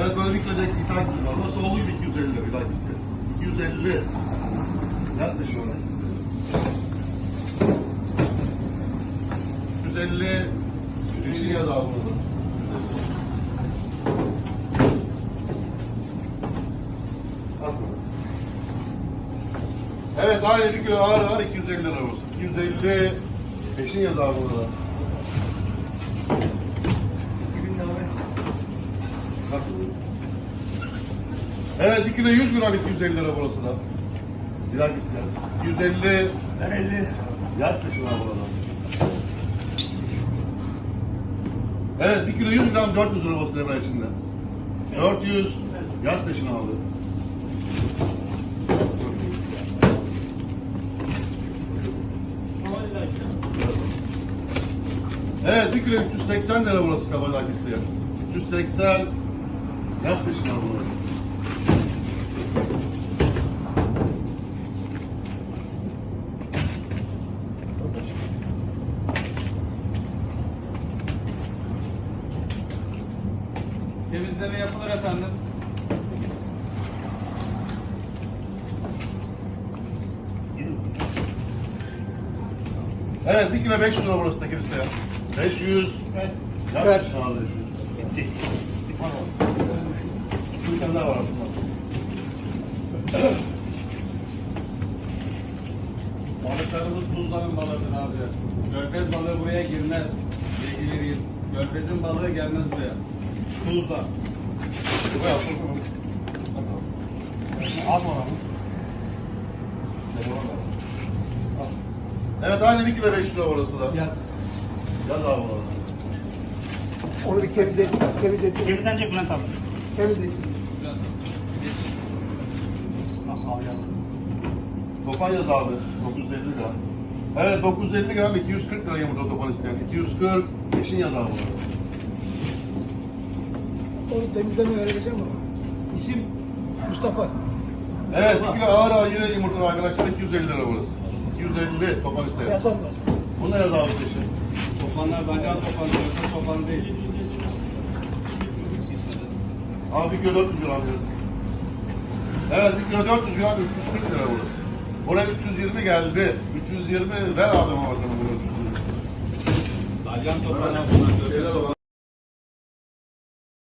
Evet böyle bir kilo bir tane var. Nasıl oluyor 250 lira bir istiyor. 250. Yaz da şöyle. 250. Beşin ya daha burada. Evet aynı bir kilo ağır ağır 250 lira olsun. 250. Peşin yaz abi burada. Evet bir kilo 100 gram 250 lira burası da. Dakika ister. 250. Ben 50. Yaz peşin abi burada. Evet bir kilo 100 gram 400 lira burası devre içinde. 400. Yaz peşin abi. Evet bir kilo 380 lira burası kabardak isteyen. 380 Temizleme yapılır efendim. Evet bir kilo 500 lira burası tekir isteyen. 500. Yaz Ver. peşin abi 500. Bir tane daha var. Balıklarımız tuzlanın balığıdır abi. Gölbez balığı buraya girmez. Bilgi vereyim. Gölbezin balığı gelmez buraya. Tuzla. Buraya al. Al bana. Evet aynı bir kilo 500 lira burası da. Yaz. Yaz abi orada. Onu bir temizle. Temizle. Temizlenecek Bülent abi. Temizle. Topan yaz abi. 950 gram. Evet 950 gram 240 lira yumurta topan isteyen. 240 peşin yaz abi. Onu temizleme vereceğim ama. İsim Mustafa. Evet bir kilo ağır ağır yine yumurta arkadaşlar 250 lira burası. 250 topan isteyen. Yazan var. Bunu da yaz abi peşin. Topanlar dacal topan, yoksa topan değil. Abi bir kilo 400 gram yaz. Evet bir kilo 400 gram 340 lira burası. Buraya 320 geldi. 320 ver abi ama bakalım bunu 320. Dacal topan Evet. Şeyler var.